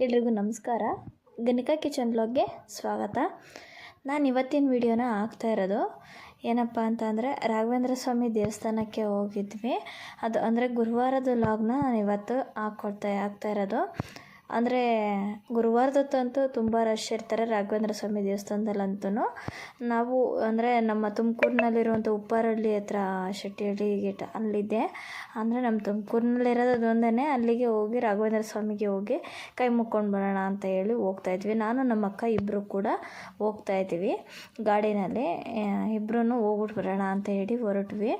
ಎಲ್ರಿಗೂ ನಮಸ್ಕಾರ. ಗಣಿಕಾ ಕಿಚನ್ ಬ್ಲಾಗ್ಗೆ ಸ್ವಾಗತ. ನಾನು ಇವತ್ತಿನ ವಿಡಿಯೋನ ಹಾಕ್ತಾ ಇರೋದು. ಏನಪ್ಪ ಅಂತ ಅಂದರೆ ರಾಘವೇಂದ್ರ ಸ್ವಾಮಿ ದೇವಸ್ಥಾನಕ್ಕೆ ಹೋಗಿದ್ವಿ. ಅದು ಅಂದರೆ ಗುರುವಾರದ ಲಾಗ್ನ ನಾನು ಇವತ್ತು ಹಾಕ್ಕೊಡ್ತಾ ಹಾಕ್ತಾ ಇರೋದು. ಅಂದರೆ ಗುರುವಾರದೊತ್ತಂತೂ ತುಂಬ ರಶ್ ಇರ್ತಾರೆ ರಾಘವೇಂದ್ರ ಸ್ವಾಮಿ ದೇವಸ್ಥಾನದಲ್ಲಂತೂ ನಾವು ಅಂದರೆ ನಮ್ಮ ತುಮಕೂರಿನಲ್ಲಿರುವಂಥ ಉಪ್ಪಾರಳ್ಳಿ ಹತ್ರ ಶೆಟ್ಟಿಹಳ್ಳಿ ಗೇಟ್ ಅಲ್ಲಿದೆ. ಅಂದರೆ ನಮ್ಮ ತುಮಕೂರಿನಲ್ಲಿರೋದು ಅದೊಂದೇ ಅಲ್ಲಿಗೆ ಹೋಗಿ ರಾಘವೇಂದ್ರ ಸ್ವಾಮಿಗೆ ಹೋಗಿ ಕೈ ಮುಕ್ಕೊಂಡು ಬರೋಣ ಅಂತ ಹೇಳಿ ಹೋಗ್ತಾ ಇದ್ವಿ. ನಾನು, ನಮ್ಮ ಅಕ್ಕ ಇಬ್ಬರು ಕೂಡ ಹೋಗ್ತಾ ಇದ್ವಿ ಗಾಡಿನಲ್ಲಿ. ಇಬ್ಬರೂ ಹೋಗ್ಬಿಟ್ಟು ಬರೋಣ ಅಂತ ಹೇಳಿ ಹೊರಟ್ವಿ.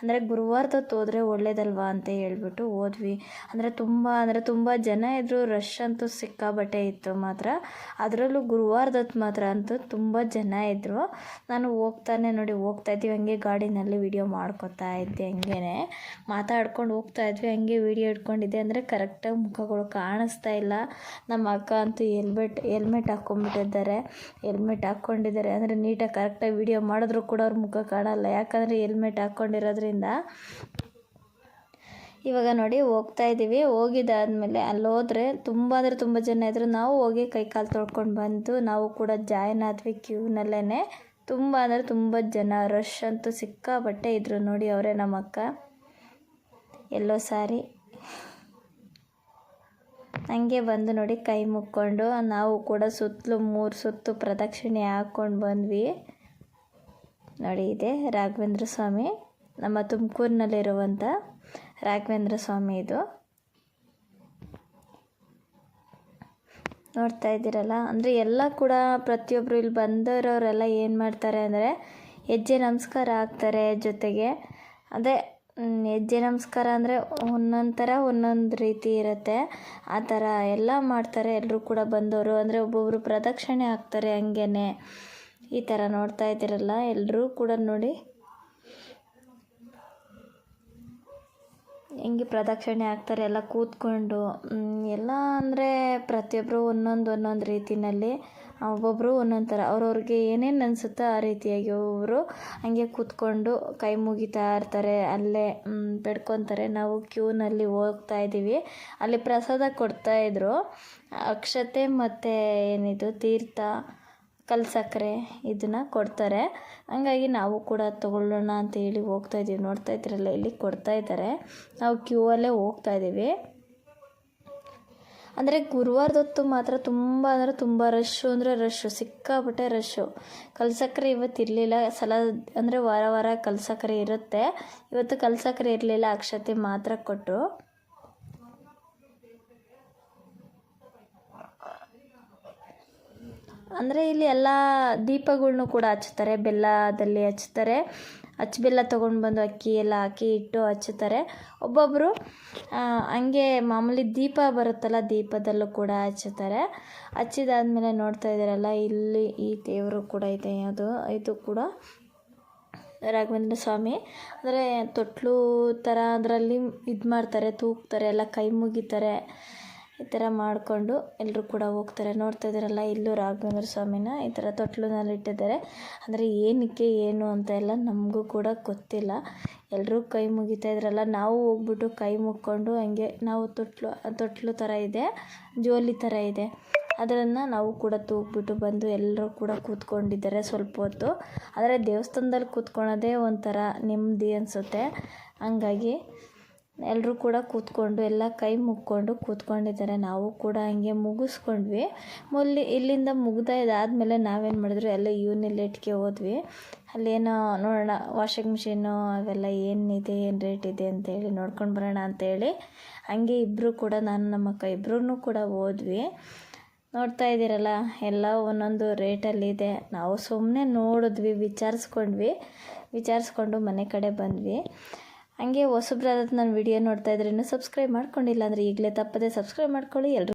ಅಂದರೆ ಗುರುವಾರದತ್ತು ಹೋದರೆ ಒಳ್ಳೇದಲ್ವಾ ಅಂತ ಹೇಳ್ಬಿಟ್ಟು ಹೋದ್ವಿ. ಅಂದರೆ ತುಂಬ ಅಂದರೆ ತುಂಬ ಜನ ಇದ್ದರು ರಶ್ ಅಂತೂ ಸಿಕ್ಕಾಬಟ್ಟೆ ಇತ್ತು ಮಾತ್ರ. ಅದರಲ್ಲೂ ಗುರುವಾರದತ್ತು ಮಾತ್ರ ಅಂತೂ ತುಂಬ ಜನ ಇದ್ದರು ನಾನು ಹೋಗ್ತಾನೆ ನೋಡಿ, ಹೋಗ್ತಾ ಇದ್ದೀವಿ ಹಂಗೆ ಗಾಡಿನಲ್ಲಿ ವಿಡಿಯೋ ಮಾಡ್ಕೊತಾ ಇದ್ದೆ ಹಂಗೇ ಮಾತಾಡ್ಕೊಂಡು ಹೋಗ್ತಾ ಇದ್ವಿ. ಹಂಗೆ ವಿಡಿಯೋ ಇಟ್ಕೊಂಡಿದ್ದೆ ಅಂದರೆ ಕರೆಕ್ಟಾಗಿ ಮುಖಗಳು ಕಾಣಿಸ್ತಾ ಇಲ್ಲ. ನಮ್ಮ ಅಕ್ಕ ಅಂತೂ ಹೆಲ್ಮೆಟ್ ಹೆಲ್ಮೆಟ್ ಹಾಕ್ಕೊಂಡ್ಬಿಟ್ಟಿದ್ದಾರೆ ಹೆಲ್ಮೆಟ್ ಹಾಕ್ಕೊಂಡಿದ್ದಾರೆ ಅಂದರೆ ನೀಟಾಗಿ ಕರೆಕ್ಟಾಗಿ ವಿಡಿಯೋ ಮಾಡಿದ್ರು ಕೂಡ ಅವ್ರ ಮುಖ ಕಾಣಲ್ಲ. ಯಾಕಂದರೆ ಹೆಲ್ಮೆಟ್ ಹಾಕ್ಕೊಂಡಿರೋದ್ರಿಂದ ಇವಾಗ ನೋಡಿ ಹೋಗ್ತಾ ಇದ್ದೀವಿ ಹೋಗಿದ್ದಾದ್ಮೇಲೆ ಅಲ್ಲಿ ಹೋದರೆ ತುಂಬ ಅಂದರೆ ತುಂಬ ಜನ ಇದ್ದರು ನಾವು ಹೋಗಿ ಕೈ ಕಾಲು ತೊಳ್ಕೊಂಡು ಬಂದು ನಾವು ಕೂಡ ಜಾಯ್ನ್ ಆದ್ವಿ ಕ್ಯೂನಲ್ಲೇ ತುಂಬ ಅಂದರೆ ತುಂಬ ಜನ ರಶ್ ಅಂತೂ ಸಿಕ್ಕಾಪಟ್ಟೆ ಇದ್ದರು ನೋಡಿ ಅವರೇ ನಮ್ಮ ಅಕ್ಕ. ಎಲ್ಲೋ ಸಾರಿ. ಹಂಗೆ ಬಂದು ನೋಡಿ ಕೈ ಮುಕ್ಕೊಂಡು ನಾವು ಕೂಡ ಸುತ್ತಲೂ ಮೂರು ಸುತ್ತು ಪ್ರದಕ್ಷಿಣೆ ಹಾಕ್ಕೊಂಡು ಬಂದ್ವಿ. ನೋಡಿ ಇದೆ ರಾಘವೇಂದ್ರ ಸ್ವಾಮಿ. ನಮ್ಮ ತುಮಕೂರಿನಲ್ಲಿರುವಂಥ ರಾಘವೇಂದ್ರ ಸ್ವಾಮಿ ಇದು. ನೋಡ್ತಾ ಇದ್ದೀರಲ್ಲ, ಅಂದರೆ ಎಲ್ಲ ಕೂಡ ಪ್ರತಿಯೊಬ್ಬರು ಇಲ್ಲಿ ಬಂದಿರೋರೆಲ್ಲ ಏನು ಮಾಡ್ತಾರೆ ಅಂದರೆ ಹೆಜ್ಜೆ ನಮಸ್ಕಾರ ಹಾಕ್ತಾರೆ ಜೊತೆಗೆ. ಅದೇ ಹೆಜ್ಜೆ ನಮಸ್ಕಾರ ಅಂದರೆ ಒಂದೊಂದು ಥರ ಒಂದೊಂದು ರೀತಿ ಇರುತ್ತೆ. ಆ ಥರ ಎಲ್ಲ ಮಾಡ್ತಾರೆ ಎಲ್ಲರೂ ಕೂಡ ಬಂದವರು. ಅಂದರೆ ಒಬ್ಬೊಬ್ಬರು ಪ್ರದಕ್ಷಿಣೆ ಹಾಕ್ತಾರೆ ಹಂಗೇ ಈ ಥರ ನೋಡ್ತಾ ಇದ್ದೀರಲ್ಲ ಎಲ್ಲರೂ ಕೂಡ ನೋಡಿ. ಹಿಂಗೆ ಪ್ರದಕ್ಷಿಣೆ ಹಾಕ್ತಾರೆ, ಎಲ್ಲ ಕೂತ್ಕೊಂಡು ಎಲ್ಲ ಅಂದರೆ ಪ್ರತಿಯೊಬ್ಬರು ಒಂದೊಂದು ಒಂದೊಂದು ರೀತಿಯಲ್ಲಿ ಒಬ್ಬೊಬ್ಬರು ಒಂದೊಂದು ಥರ. ಅವ್ರವ್ರಿಗೆ ಏನೇನು ಅನಿಸುತ್ತೋ ಆ ರೀತಿಯಾಗಿ ಒಬ್ಬೊಬ್ಬರು ಹಂಗೆ ಕೂತ್ಕೊಂಡು ಕೈ ಮುಗಿತಾ ಇರ್ತಾರೆ. ಅಲ್ಲೇ ಬೇಡ್ಕೊತಾರೆ. ನಾವು ಕ್ಯೂನಲ್ಲಿ ಹೋಗ್ತಾ ಇದ್ದೀವಿ. ಅಲ್ಲಿ ಪ್ರಸಾದ ಕೊಡ್ತಾಯಿದ್ರು ಅಕ್ಷತೆ ಮತ್ತು ಏನಿದು, ತೀರ್ಥ. ಕಲ್ ಸಕ್ಕರೆ ಇದನ್ನು ಕೊಡ್ತಾರೆ. ಹಂಗಾಗಿ ನಾವು ಕೂಡ ತೊಗೊಳ್ಳೋಣ ಅಂತ ಹೇಳಿ ಹೋಗ್ತಾ ಇದ್ದೀವಿ. ನೋಡ್ತಾ ಇದ್ದೀರಲ್ಲ, ಇಲ್ಲಿ ಕೊಡ್ತಾ ಇದ್ದಾರೆ. ನಾವು ಕ್ಯೂ ಅಲ್ಲೇ ಹೋಗ್ತಾ ಇದ್ದೀವಿ. ಅಂದರೆ ಗುರುವಾರದೊತ್ತು ಮಾತ್ರ ತುಂಬ, ಅಂದರೆ ತುಂಬ ರಶ್ಶು ಅಂದರೆ ರಶ್ಶು ಸಿಕ್ಕಾಪಟ್ಟೆ ರಶ್ಶು ಕಲ್ಸಕ್ಕರೆ ಇವತ್ತು ಇರಲಿಲ್ಲ. ಸಲ, ಅಂದರೆ ವಾರ ವಾರ ಕಲ್ಸಕ್ಕರೆ ಇರುತ್ತೆ. ಇವತ್ತು ಕಲ್ಸಕ್ಕರೆ ಇರಲಿಲ್ಲ, ಅಕ್ಷತೆ ಮಾತ್ರ ಕೊಟ್ಟರು. ಅಂದರೆ ಇಲ್ಲಿ ಎಲ್ಲ ದೀಪಗಳ್ನು ಕೂಡ ಹಚ್ತಾರೆ ಬೆಲ್ಲದಲ್ಲಿ ಹಚ್ತಾರೆ ಅಚ್ಚು ಬೆಲ್ಲ ತೊಗೊಂಡು ಬಂದು ಅಕ್ಕಿ ಎಲ್ಲ ಹಾಕಿ ಇಟ್ಟು ಹಚ್ಚುತ್ತಾರೆ. ಒಬ್ಬೊಬ್ಬರು ಹಂಗೆ ಮಾಮೂಲಿ ದೀಪ ಬರುತ್ತಲ್ಲ, ದೀಪದಲ್ಲೂ ಕೂಡ ಹಚ್ಚುತ್ತಾರೆ. ಹಚ್ಚಿದಾದ್ಮೇಲೆ ನೋಡ್ತಾ ಇದ್ದಾರಲ್ಲ, ಇಲ್ಲಿ ಈ ದೇವರು ಕೂಡ ಇದೆ, ಅದು, ಇದು ಕೂಡ ರಾಘವೇಂದ್ರ ಸ್ವಾಮಿ. ಅಂದರೆ ತೊಟ್ಲು ಥರ ಅದರಲ್ಲಿ ಇದು ಮಾಡ್ತಾರೆ ತೂಕ್ತಾರೆ ಎಲ್ಲ ಕೈ ಮುಗಿತಾರೆ. ಈ ಥರ ಮಾಡಿಕೊಂಡು ಎಲ್ಲರೂ ಕೂಡ ಹೋಗ್ತಾರೆ. ನೋಡ್ತಾ ಇದ್ದಾರಲ್ಲ, ಇಲ್ಲೂ ರಾಘವೇಂದ್ರ ಸ್ವಾಮಿನ ಈ ಥರ ತೊಟ್ಲಿನಲ್ಲಿ ಇಟ್ಟಿದ್ದಾರೆ. ಅಂದರೆ ಏನಕ್ಕೆ ಏನು ಅಂತ ಎಲ್ಲ ನಮಗೂ ಕೂಡ ಗೊತ್ತಿಲ್ಲ. ಎಲ್ಲರೂ ಕೈ ಮುಗಿತಾ ಇದ್ರಲ್ಲ, ನಾವು ಹೋಗ್ಬಿಟ್ಟು ಕೈ ಮುಕ್ಕೊಂಡು ಹಂಗೆ ನಾವು ತೊಟ್ಲು ತೊಟ್ಲು ಥರ ಇದೆ, ಜೋಲಿ ಥರ ಇದೆ. ಅದನ್ನು ನಾವು ಕೂಡ ತೂಗ್ಬಿಟ್ಟು ಬಂದು ಎಲ್ಲರೂ ಕೂಡ ಕೂತ್ಕೊಂಡಿದ್ದಾರೆ ಸ್ವಲ್ಪ ಹೊತ್ತು. ಆದರೆ ದೇವಸ್ಥಾನದಲ್ಲಿ ಕೂತ್ಕೊಳ್ಳೋದೇ ಒಂಥರ ನೆಮ್ಮದಿ ಅನಿಸುತ್ತೆ. ಹಂಗಾಗಿ ಎಲ್ಲರೂ ಕೂಡ ಕೂತ್ಕೊಂಡು, ಎಲ್ಲ ಕೈ ಮುಕ್ಕೊಂಡು ಕೂತ್ಕೊಂಡಿದ್ದಾರೆ. ನಾವು ಕೂಡ ಹಂಗೆ ಮುಗಿಸ್ಕೊಂಡ್ವಿ. ಮೊಲ್ಲಿ ಇಲ್ಲಿಂದ ಮುಗ್ದ ಇದಾದಮೇಲೆ ನಾವೇನು ಮಾಡಿದ್ರು ಎಲ್ಲ ಯೂನಿಲೆಟ್ಗೆ ಹೋದ್ವಿ. ಅಲ್ಲೇನೋ ನೋಡೋಣ, ವಾಷಿಂಗ್ ಮಿಷಿನ್ನು ಅವೆಲ್ಲ ಏನಿದೆ, ಏನು ರೇಟ್ ಇದೆ ಅಂತೇಳಿ ನೋಡ್ಕೊಂಡು ಬರೋಣ ಅಂತೇಳಿ ಹಂಗೆ ಇಬ್ಬರು ಕೂಡ, ನಾನು, ನಮ್ಮ ಅಕ್ಕ ಇಬ್ಬರೂ ಕೂಡ ಹೋದ್ವಿ. ನೋಡ್ತಾ ಇದ್ದೀರಲ್ಲ, ಎಲ್ಲ ಒಂದೊಂದು ರೇಟಲ್ಲಿದೆ ನಾವು ಸುಮ್ಮನೆ ನೋಡಿದ್ವಿ, ವಿಚಾರಿಸ್ಕೊಂಡ್ವಿ. ವಿಚಾರಿಸ್ಕೊಂಡು ಮನೆ ಕಡೆ ಬಂದ್ವಿ. ಹಂಗೆ ಹೊಸಬ್ರಾದ ನಾನು ವಿಡಿಯೋ ನೋಡ್ತಾ ಇದ್ರೆ ಸಬ್ಸ್ಕ್ರೈಬ್ ಮಾಡ್ಕೊಂಡಿಲ್ಲ ಅಂದರೆ ಈಗಲೇ ತಪ್ಪದೆ ಸಬ್ಸ್ಕ್ರೈಬ್ ಮಾಡ್ಕೊಳ್ಳಿ. ಎಲ್ಲರೂ